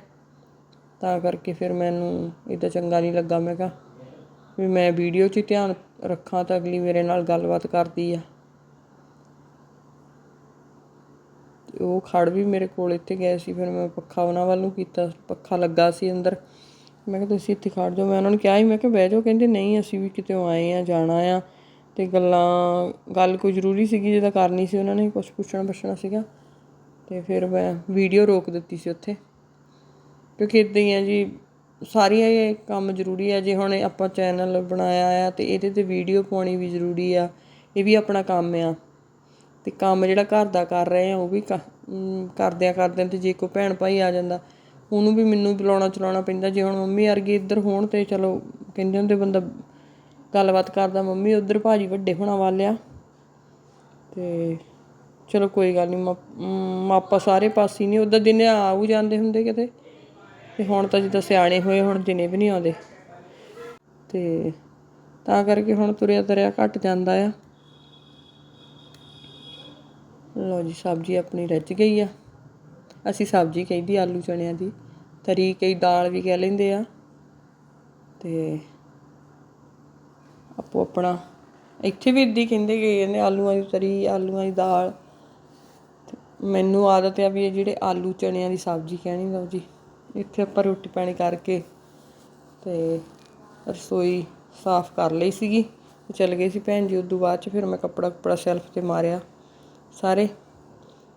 S1: ਤਾਂ ਕਰਕੇ ਫਿਰ ਮੈਨੂੰ ਇੱਦਾਂ ਚੰਗਾ ਨਹੀਂ ਲੱਗਾ। ਮੈਂ ਕਿਹਾ ਵੀ ਮੈਂ ਵੀਡੀਓ 'ਚ ਹੀ ਧਿਆਨ ਰੱਖਾਂ ਤਾਂ ਅਗਲੀ ਮੇਰੇ ਨਾਲ ਗੱਲਬਾਤ ਕਰਦੀ ਆ। ਉਹ ਖੜ ਵੀ ਮੇਰੇ ਕੋਲ ਇੱਥੇ ਗਏ ਸੀ, ਫਿਰ ਮੈਂ ਪੱਖਾ ਉਹਨਾਂ ਵੱਲ ਨੂੰ ਕੀਤਾ, ਪੱਖਾ ਲੱਗਾ ਸੀ ਅੰਦਰ। ਮੈਂ ਕਿਹਾ ਤੁਸੀਂ ਇੱਥੇ ਖੜ ਜਾਓ। ਮੈਂ ਉਹਨਾਂ ਨੂੰ ਕਿਹਾ ਸੀ, ਮੈਂ ਕਿਹਾ ਬਹਿ ਜਾਓ। ਕਹਿੰਦੇ ਨਹੀਂ, ਅਸੀਂ ਵੀ ਕਿਤੇ ਆਏ ਆ, ਜਾਣਾ ਆ। ਤੇ ਗੱਲਾਂ, ਗੱਲ ਕੋਈ ਜ਼ਰੂਰੀ ਸੀਗੀ ਜਿਹਦਾ ਕਰਨੀ ਸੀ ਉਹਨਾਂ ਨੇ ਕੁਝ ਪੁੱਛਣਾ ਪੁੱਛਣਾ ਸੀਗਾ। ਤੇ ਫਿਰ ਮੈਂ ਵੀਡੀਓ ਰੋਕ ਦਿੱਤੀ ਸੀ ਉੱਥੇ। ਕਿਉਂਕਿ ਇਦਾਂ ਹੀ ਆ ਜੀ, ਸਾਰੀਆਂ ਇਹ ਕੰਮ ਜ਼ਰੂਰੀ ਆ। ਜੇ ਹੁਣ ਆਪਾਂ ਚੈਨਲ ਬਣਾਇਆ ਆ ਤੇ ਇਹਦੇ ਤੇ ਵੀਡੀਓ ਪਾਉਣੀ ਵੀ ਜ਼ਰੂਰੀ ਆ, ਇਹ ਵੀ ਆਪਣਾ ਕੰਮ ਆ। ਤੇ ਕੰਮ ਜਿਹੜਾ ਘਰ ਦਾ ਕਰ ਰਹੇ ਆ, ਉਹ ਵੀ ਕ- ਕਰਦਿਆਂ ਕਰਦਿਆਂ ਤੇ ਜੇ ਕੋਈ ਭੈਣ ਭਾਈ ਆ ਜਾਂਦਾ, ਉਹਨੂੰ ਵੀ ਮੈਨੂੰ ਬੁਲਾਉਣਾ ਚਲਾਉਣਾ ਪੈਂਦਾ। ਜੇ ਹੁਣ ਮੰਮੀ ਵਰਗੀ ਇੱਧਰ ਹੋਣ ਤੇ ਚਲੋ, ਕਹਿੰਦੇ ਹੁੰਦੇ ਬੰਦਾ ਗੱਲਬਾਤ ਕਰਦਾ, ਮੰਮੀ, ਉਧਰ ਭਾਜੀ ਵੱਡੇ ਹੋਣਾ ਵਾਲੇ ਆ ਤੇ ਚਲੋ ਕੋਈ ਗੱਲ ਨਹੀਂ ਮਾਪਾ ਸਾਰੇ ਪਾਸੇ ਨਹੀਂ ਉਧਰ ਦਿਨ ਆਉ ਜਾਂਦੇ ਹੁੰਦੇ ਕਿਤੇ। ਤੇ ਹੁਣ ਤਾਂ ਜਿੱਦਾਂ ਸਿਆਣੇ ਹੋਏ, ਹੁਣ ਦਿਨੇ ਵੀ ਨਹੀਂ ਆਉਂਦੇ। ਤੇ ਤਾਂ ਕਰਕੇ ਹੁਣ ਤੁਰਿਆ ਤਰਿਆ ਘਟ ਜਾਂਦਾ ਆ। ਲਓ ਜੀ, ਸਬਜ਼ੀ ਆਪਣੀ ਰੱਜ ਗਈ ਆ। ਅਸੀਂ ਸਬਜ਼ੀ ਕਹਿੰਦੀ ਆਲੂ ਚਣਿਆਂ ਦੀ, ਤਰੀ ਕਈ ਦਾਲ ਵੀ ਕਹਿ ਲੈਂਦੇ ਆ। ਤੇ ਆਪੋ ਆਪਣਾ, ਇੱਥੇ ਵੀ ਇੱਦੀ ਕਹਿੰਦੇ ਗਏ ਨੇ ਆਲੂਆਂ ਦੀ ਤਰੀ, ਆਲੂਆਂ ਦੀ ਦਾਲ। ਮੈਨੂੰ ਆਦਤ ਆ ਵੀ ਇਹ ਜਿਹੜੇ ਆਲੂ ਚਣਿਆਂ ਦੀ ਸਬਜ਼ੀ ਕਹਿਣੀ ਲਓ ਜੀ। ਇੱਥੇ ਆਪਾਂ ਰੋਟੀ ਪਾਣੀ ਕਰਕੇ ਤੇ ਰਸੋਈ ਸਾਫ਼ ਕਰ ਲਈ ਸੀਗੀ। ਤੇ ਚਲ ਗਏ ਸੀ ਭੈਣ ਜੀ ਉਦੋਂ ਬਾਅਦ ਚ ਫਿਰ ਮੈਂ ਕੱਪੜਾ ਕੁਪੜਾ ਸੈਲਫ ਤੇ ਮਾਰਿਆ ਸਾਰੇ।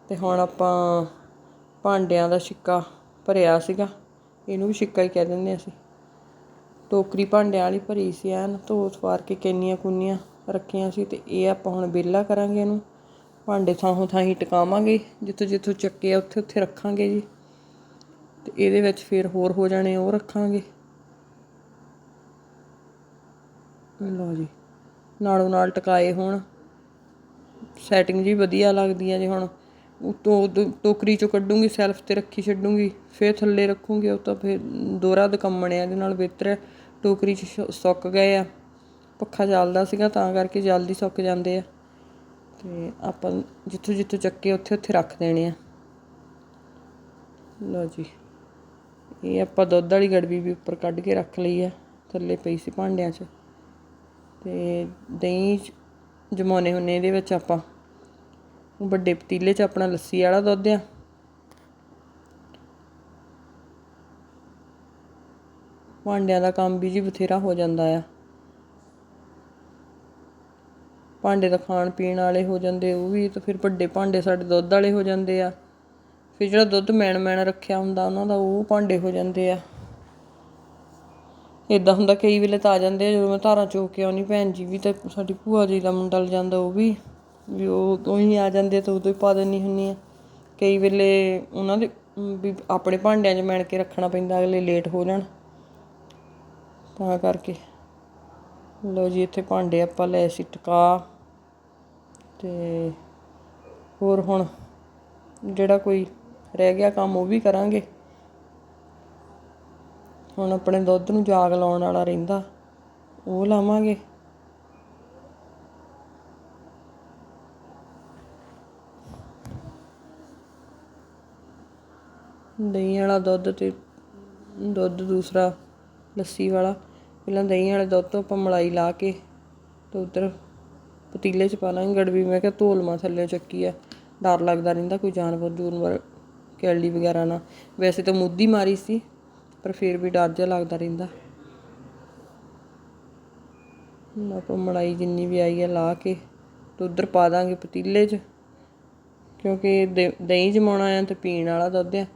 S1: ਤੇ ਹੁਣ ਆਪਾਂ ਭਾਂਡਿਆਂ ਦਾ ਛਿੱਕਾ ਭਰਿਆ ਸੀਗਾ। ਇਹਨੂੰ ਵੀ ਛਿੱਕਾ ਹੀ ਕਹਿ ਦਿੰਦੇ ਅਸੀਂ। ਟੋਕਰੀ ਭਾਂਡਿਆਂ ਵਾਲੀ ਭਰੀ ਸੀ ਐਨ, ਧੋ ਸਵਾਰ ਕੇ ਕੈਨੀਆਂ ਕੁੰਨੀਆਂ ਰੱਖੀਆਂ ਸੀ ਤੇ ਇਹ ਆਪਾਂ ਹੁਣ ਵਿਹਲਾ ਕਰਾਂਗੇ ਇਹਨੂੰ। ਭਾਂਡੇ ਥਾਂੋਂ ਥਾਂ ਹੀ ਟਿਕਾਵਾਂਗੇ ਜਿੱਥੋਂ ਜਿੱਥੋਂ ਚੱਕੇ ਆ ਉੱਥੇ ਉੱਥੇ ਰੱਖਾਂਗੇ ਜੀ। ਤੇ ਇਹਦੇ ਵਿੱਚ ਫਿਰ ਹੋਰ ਹੋ ਜਾਣੇ ਉਹ ਰੱਖਾਂਗੇ। ਲਓ ਜੀ, ਨਾਲੋਂ ਨਾਲ ਟਿਕਾਏ ਹੋਣ। ਸੈਟਿੰਗ ਜੀ ਵਧੀਆ ਲੱਗਦੀ ਹੈ ਜੇ ਹੁਣ। ਉਤੋਂ ਟੋਕਰੀ ਚੋਂ ਕੱਢੂੰਗੀ ਸੈਲਫ ਤੇ ਰੱਖੀ ਛੱਡੂੰਗੀ, ਫਿਰ ਥੱਲੇ ਰੱਖੂੰਗੀ, ਉਹ ਤਾਂ ਫਿਰ ਦੋਰਾ ਦਕੰਮਣੇ ਆ, ਇਹਦੇ ਨਾਲ ਬਿਹਤਰ ਟੋਕਰੀ ਚ ਸੁ- ਸੁੱਕ ਗਏ ਆ। ਪੱਖਾ ਚੱਲਦਾ ਸੀਗਾ, ਤਾਂ ਕਰਕੇ ਜਲਦੀ ਸੁੱਕ ਜਾਂਦੇ ਆ। ਤੇ ਆਪਾਂ ਜਿੱਥੋਂ ਜਿੱਥੋਂ ਚੱਕੇ ਉੱਥੇ ਉੱਥੇ ਰੱਖ ਦੇਣੇ ਆ। ਲਓ ਜੀ। ਇਹ ਆਪਾਂ ਦੁੱਧ ਵਾਲੀ ਗੜਵੀ ਵੀ ਉੱਪਰ ਕੱਢ ਕੇ ਰੱਖ ਲਈ ਆ, ਥੱਲੇ ਪਈ ਸੀ ਭਾਂਡਿਆਂ 'ਚ। ਤੇ ਦਹੀਂ ਚ ਜਮਾਉਣੇ ਹੁੰਨੇ ਇਹਦੇ ਵਿੱਚ ਆਪਾਂ। ਵੱਡੇ ਪਤੀਲੇ 'ਚ ਆਪਣਾ ਲੱਸੀ ਵਾਲਾ ਦੁੱਧ ਆ। ਭਾਂਡਿਆਂ ਦਾ ਕੰਮ ਵੀ ਜੀ ਬਥੇਰਾ ਹੋ ਜਾਂਦਾ ਆ। ਭਾਂਡੇ ਤਾਂ ਖਾਣ ਪੀਣ ਵਾਲੇ ਹੋ ਜਾਂਦੇ, ਉਹ ਵੀ ਤਾਂ ਫਿਰ ਵੱਡੇ ਭਾਂਡੇ ਸਾਡੇ ਦੁੱਧ ਵਾਲੇ ਹੋ ਜਾਂਦੇ ਆ। ਫਿਰ ਜਿਹੜਾ ਦੁੱਧ ਮੈਣ ਮੈਣ ਰੱਖਿਆ ਹੁੰਦਾ, ਉਹਨਾਂ ਦਾ ਉਹ ਭਾਂਡੇ ਹੋ ਜਾਂਦੇ ਆ। ਇਦਾਂ ਹੁੰਦਾ ਕਈ ਵੇਲੇ ਤਾਂ ਆ ਜਾਂਦੇ ਆ, ਜਦੋਂ ਮੈਂ ਧਾਰਾਂ ਚੋ ਕੇ ਆਉਣੀ ਭੈਣ ਜੀ ਵੀ ਤੇ ਸਾਡੀ ਭੂਆ ਜੀ ਦਾ ਮੁੰਡਾ ਲ ਜਾਂਦਾ ਉਹ ਵੀ ਵੀ ਉਹ ਤੋਂ ਹੀ ਆ ਜਾਂਦੇ ਆ ਤਾਂ ਉਦੋਂ ਹੀ ਪਾ ਦਿੰਦੀ ਹੁੰਨੀ ਆ। ਕਈ ਵੇਲੇ ਉਹਨਾਂ ਦੇ, ਵੀ ਆਪਣੇ ਭਾਂਡਿਆਂ 'ਚ ਮੈਣ ਕੇ ਰੱਖਣਾ ਪੈਂਦਾ, ਅਗਲੇ ਲੇਟ ਹੋ ਜਾਣ। ਤਾਂ ਕਰਕੇ। ਲਓ ਜੀ, ਇੱਥੇ ਭਾਂਡੇ ਆਪਾਂ ਲੈ ਸੀ ਟਿਕਾ। ਤੇ ਹੋਰ ਹੁਣ, ਜਿਹੜਾ ਕੋਈ ਰਹਿ ਗਿਆ ਕੰਮ ਉਹ ਵੀ ਕਰਾਂਗੇ। ਹੁਣ ਆਪਣੇ ਦੁੱਧ ਨੂੰ ਜਾਗ ਲਾਉਣ ਵਾਲਾ ਰਹਿੰਦਾ, ਉਹ ਲਾਵਾਂਗੇ। ਦਹੀਂ ਵਾਲਾ ਦੁੱਧ ਤੇ ਦੁੱਧ ਦੂਸਰਾ ਲੱਸੀ ਵਾਲਾ, ਪਹਿਲਾਂ ਦਹੀਂ ਵਾਲੇ ਦੁੱਧ ਤੋਂ ਆਪਾਂ ਮਲਾਈ ਲਾ ਕੇ ਤੇ ਉਧਰ ਪਤੀਲੇ 'ਚ ਪਾ ਲਾਂਗੇ। ਗੜਵੀ ਮੈਂ ਕਿਹਾ ਧੋਲ ਥੱਲੇ ਚੱਕੀ ਆ, ਡਰ ਲੱਗਦਾ ਰਹਿੰਦਾ ਕੋਈ ਜਾਨਵਰ ਜੂਨਵਰ ਕੈਲੀ ਵਗੈਰਾ ਨਾ ਵੈਸੇ ਤਾਂ ਮੁੱਦੀ ਮਾਰੀ ਸੀ, ਪਰ ਫਿਰ ਵੀ ਡਰ ਜਿਹਾ ਲੱਗਦਾ ਰਹਿੰਦਾ। ਹੁਣ ਆਪਾਂ ਮਲਾਈ ਜਿੰਨੀ ਵੀ ਆਈ ਹੈ ਲਾ ਕੇ ਤੇ ਉਧਰ ਪਾ ਦਾਂਗੇ ਪਤੀਲੇ 'ਚ। ਕਿਉਂਕਿ ਦ- ਦਹੀਂ ਜਮਾਉਣਾ ਆ ਤੇ ਪੀਣ ਵਾਲਾ ਦੁੱਧ ਆ।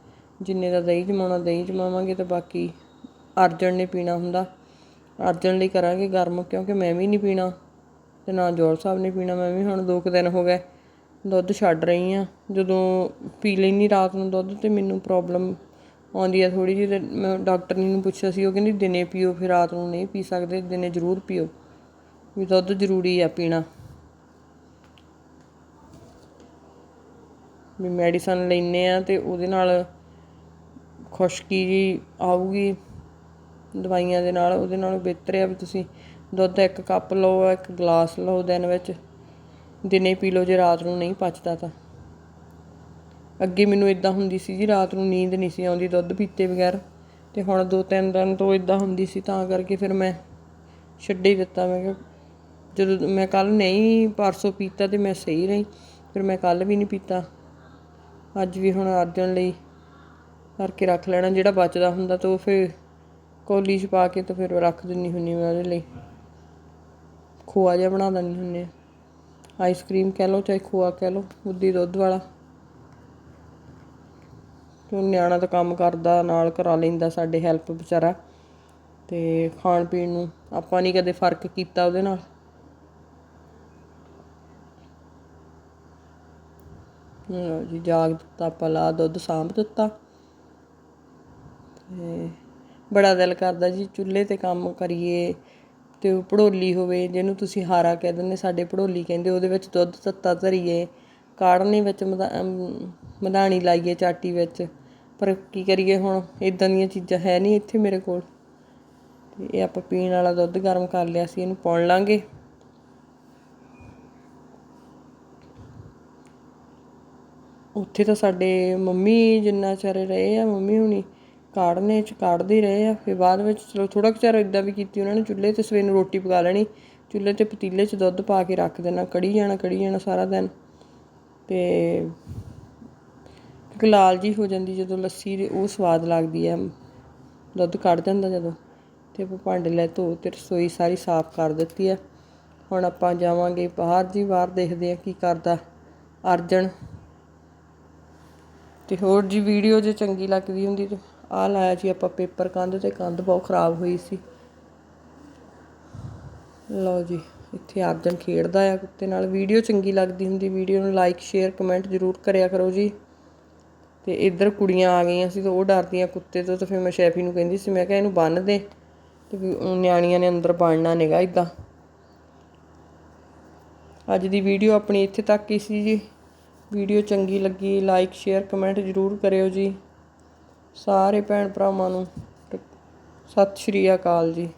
S1: ਜਿੰਨੇ ਦਾ ਦਹੀਂ ਜਮਾਉਣਾ, ਦਹੀਂ ਜਮਾਵਾਂਗੇ ਤੇ ਬਾਕੀ ਅਰਜਨ ਨੇ ਪੀਣਾ ਹੁੰਦਾ। ਅਰਜਨ ਲਈ ਕਰਾਂਗੇ ਗਰਮ, ਕਿਉਂਕਿ ਮੈਂ ਵੀ ਨਹੀਂ ਪੀਣਾ ਤੇ ਨਾ ਜੋਲ ਸਾਹਿਬ ਨੇ ਪੀਣਾ, ਮੈਂ ਵੀ ਹੁਣ ਦੋ ਕੁ ਦਿਨ ਹੋ ਗਏ। ਦੁੱਧ ਛੱਡ ਰਹੀ ਹਾਂ। ਜਦੋਂ ਪੀ ਲੈਂਦੀ ਰਾਤ ਨੂੰ ਦੁੱਧ ਤੇ ਮੈਨੂੰ ਪ੍ਰੋਬਲਮ ਆਉਂਦੀ ਹੈ ਥੋੜ੍ਹੀ ਜਿਹੀ ਅਤੇ ਮੈਂ ਡਾਕਟਰ ਨੂੰ ਪੁੱਛਿਆ ਸੀ, ਉਹ ਕਹਿੰਦੀ ਦਿਨੇ ਪੀਓ, ਫਿਰ ਰਾਤ ਨੂੰ ਨਹੀਂ ਪੀ ਸਕਦੇ, ਦਿਨੇ ਜ਼ਰੂਰ ਪੀਓ। ਵੀ ਦੁੱਧ ਜ਼ਰੂਰੀ ਆ ਪੀਣਾ। ਵੀ ਮੈਡੀਸਨ ਲੈਨੇ ਆ ਤੇ ਉਹਦੇ ਨਾਲ ਖੁਸ਼ਕੀ ਜੀ ਆਊਗੀ, ਦਵਾਈਆਂ ਦੇ ਨਾਲ, ਉਹਦੇ ਨਾਲੋਂ ਬਿਹਤਰ ਆ ਵੀ ਤੁਸੀਂ ਦੁੱਧ ਇੱਕ ਕੱਪ ਲਓ, ਇੱਕ ਗਲਾਸ ਲਓ ਦਿਨ ਵਿੱਚ। ਦਿਨੇ ਪੀ ਲਓ ਜੇ ਰਾਤ ਨੂੰ ਨਹੀਂ ਪਚਦਾ ਤਾਂ। ਅੱਗੇ ਮੈਨੂੰ ਇਦਾਂ ਹੁੰਦੀ ਸੀ ਜੀ, ਰਾਤ ਨੂੰ ਨੀਂਦ ਨਹੀਂ ਸੀ ਆਉਂਦੀ, ਦੁੱਧ ਪੀਤੇ ਬਗੈਰ। ਤੇ ਹੁਣ ਦੋ ਤਿੰਨ ਦਿਨ ਤੋਂ ਇਦਾਂ ਹੁੰਦੀ ਸੀ, ਤਾਂ ਕਰਕੇ ਫਿਰ ਮੈਂ ਛੱਡ ਹੀ ਦਿੱਤਾ। ਮੈਂ ਕਿਹਾ, ਜਦੋਂ ਮੈਂ ਕੱਲ ਨਹੀਂ, ਪਰਸੋਂ ਪੀਤਾ ਤੇ ਮੈਂ ਸਹੀ ਰਹੀ, ਫਿਰ ਮੈਂ ਕੱਲ ਵੀ ਨਹੀਂ ਪੀਤਾ। ਅੱਜ ਵੀ ਹੁਣ ਅਰਜਨ ਲਈ ਕਰਕੇ ਰੱਖ ਲੈਣਾ, ਜਿਹੜਾ ਬਚਦਾ ਹੁੰਦਾ ਤਾਂ ਉਹ ਫਿਰ ਕੌਲੀ 'ਚ ਪਾ ਕੇ ਤਾਂ ਫਿਰ ਰੱਖ ਦਿੰਨੀ ਹੁੰਨੀ ਮੈਂ ਉਹਦੇ ਲਈ। ਖੋਆ ਜਿਹਾ ਬਣਾ ਦਿੰਦੀ ਹੁੰਨੀ ਆ ਆਈਸਕ੍ਰੀਮ ਕਹਿ ਲਓ, ਚਾਹੇ ਖੋਆ ਕਹਿ ਲਓ ਮੁੱਦੀ ਦੁੱਧ ਵਾਲਾ। ਤੇ ਨਿਆਣਾ ਤਾਂ ਕੰਮ ਕਰਦਾ, ਨਾਲ ਕਰਾ ਲੈਂਦਾ ਸਾਡੇ ਹੈਲਪ ਵਿਚਾਰਾ। ਤੇ ਖਾਣ ਪੀਣ ਨੂੰ ਆਪਾਂ ਨਹੀਂ ਕਦੇ ਫ਼ਰਕ ਕੀਤਾ ਉਹਦੇ ਨਾਲ। ਲਓ ਜੀ, ਜਾਗ ਦਿੱਤਾ, ਆਪਾਂ ਲਾ ਦੁੱਧ, ਸਾਂਭ ਦਿੱਤਾ। ਤੇ ਬੜਾ ਦਿਲ ਕਰਦਾ ਜੀ, ਚੁੱਲ੍ਹੇ ਤੇ ਕੰਮ ਕਰੀਏ। ਅਤੇ ਉਹ ਭੜੋਲੀ ਹੋਵੇ, ਜਿਹਨੂੰ ਤੁਸੀਂ ਹਾਰਾ ਕਹਿ ਦਿੰਦੇ, ਸਾਡੇ ਭੜੋਲੀ ਕਹਿੰਦੇ, ਉਹਦੇ ਵਿੱਚ ਦੁੱਧ ਤੱਤਾ ਧਰੀਏ ਕਾੜਨੇ ਵਿੱਚ ਮਧਾ- ਮਧਾਣੀ ਲਾਈਏ ਚਾਟੀ ਵਿੱਚ। ਪਰ ਕੀ ਕਰੀਏ ਹੁਣ? ਇੱਦਾਂ ਦੀਆਂ ਚੀਜ਼ਾਂ ਹੈ ਨਹੀਂ ਇੱਥੇ ਮੇਰੇ ਕੋਲ। ਤੇ ਇਹ ਆਪਾਂ ਪੀਣ ਵਾਲਾ ਦੁੱਧ ਗਰਮ ਕਰ ਲਿਆ ਸੀ, ਇਹਨੂੰ ਪਾਉਣ ਲਾਂਗੇ। ਉੱਥੇ ਤਾਂ ਸਾਡੇ ਮੰਮੀ ਜਿੰਨਾ ਚਿਰ ਰਹੇ ਆ, ਮੰਮੀ ਹੁਣੀ ਕਾੜਨੇ ਚ ਕਾੜਦੇ ਰਹੇ ਆ, ਫਿਰ ਬਾਅਦ ਵਿੱਚ ਚਲੋ ਥੋੜਾ ਕੁ ਚਿਰ ਇਦਾਂ ਵੀ ਕੀਤੀ ਉਹਨਾਂ ਨੇ, ਚੁੱਲ੍ਹੇ ਤੇ ਸਵੇਰ ਨੂੰ ਰੋਟੀ ਪਕਾ ਲੈਣੀ, ਚੁੱਲ੍ਹੇ ਤੇ ਪਤੀਲੇ 'ਚ ਦੁੱਧ ਪਾ ਕੇ ਰੱਖ ਦੇਣਾ, ਕੜੀ ਜਾਣਾ ਕੜੀ ਜਾਣਾ ਸਾਰਾ ਦਿਨ, ਤੇ ਕਿਉਂਕਿ ਲਾਲ ਜੀ ਹੋ ਜਾਂਦੀ ਜਦੋਂ ਲੱਸੀ ਉਹ ਸਵਾਦ ਲੱਗਦੀ ਹੈ ਦੁੱਧ ਕੱਢ ਜਾਂਦਾ ਜਦੋਂ, ਤੇ ਆਪਾਂ ਭਾਂਡੇ ਲੈ ਧੋ ਤੇ ਰਸੋਈ ਸਾਰੀ ਸਾਫ਼ ਕਰ ਦਿੱਤੀ ਹੈ ਹੁਣ ਆਪਾਂ ਜਾਵਾਂਗੇ ਬਾਹਰ ਜੀ, ਬਾਹਰ ਦੇਖਦੇ ਆ ਕੀ ਕਰਦਾ ਅਰਜਨ। ਤੇ ਹੋਰ ਜੀ, ਵੀਡੀਓ ਜੇ ਚੰਗੀ ਲੱਗਦੀ ਹੁੰਦੀ ਤੇ ਆਹ ਲਾਇਆ ਜੀ ਆਪਾਂ ਪੇਪਰ ਕੰਧ ਤੇ ਕੰਧ ਬਹੁਤ ਖਰਾਬ ਹੋਈ ਸੀ। ਲਓ ਜੀ, ਇੱਥੇ ਅਰਜਨ ਖੇਡਦਾ ਆ ਕੁੱਤੇ ਨਾਲ। ਵੀਡੀਓ ਚੰਗੀ ਲੱਗਦੀ ਹੁੰਦੀ, ਵੀਡੀਓ ਨੂੰ ਲਾਈਕ ਸ਼ੇਅਰ ਕਮੈਂਟ ਜ਼ਰੂਰ ਕਰਿਆ ਕਰੋ ਜੀ। ਤੇ ਇੱਧਰ ਕੁੜੀਆਂ ਆ ਗਈਆਂ ਸੀ ਤਾਂ ਉਹ ਡਰਦੀਆਂ ਕੁੱਤੇ ਤੋਂ, ਤਾਂ ਫਿਰ ਮੈਂ ਸ਼ੈਫੀ ਨੂੰ ਕਹਿੰਦੀ ਸੀ, ਮੈਂ ਕਿਹਾ ਇਹਨੂੰ ਬੰਨ ਦੇ ਤੇ ਵੀ ਨਿਆਣੀਆਂ ਨੇ ਅੰਦਰ ਬਣਨਾ ਨਿਗਾ ਇਦਾਂ ਅੱਜ ਦੀ ਵੀਡੀਓ ਆਪਣੀ ਇੱਥੇ ਤੱਕ ਹੀ ਸੀ ਜੀ। ਵੀਡੀਓ ਚੰਗੀ ਲੱਗੀ ਲਾਈਕ ਸ਼ੇਅਰ ਕਮੈਂਟ ਜ਼ਰੂਰ ਕਰਿਓ ਜੀ। ਸਾਰੇ ਭੈਣ ਭਰਾਵਾਂ ਨੂੰ ਸਤਿ ਸ਼੍ਰੀ ਅਕਾਲ ਜੀ।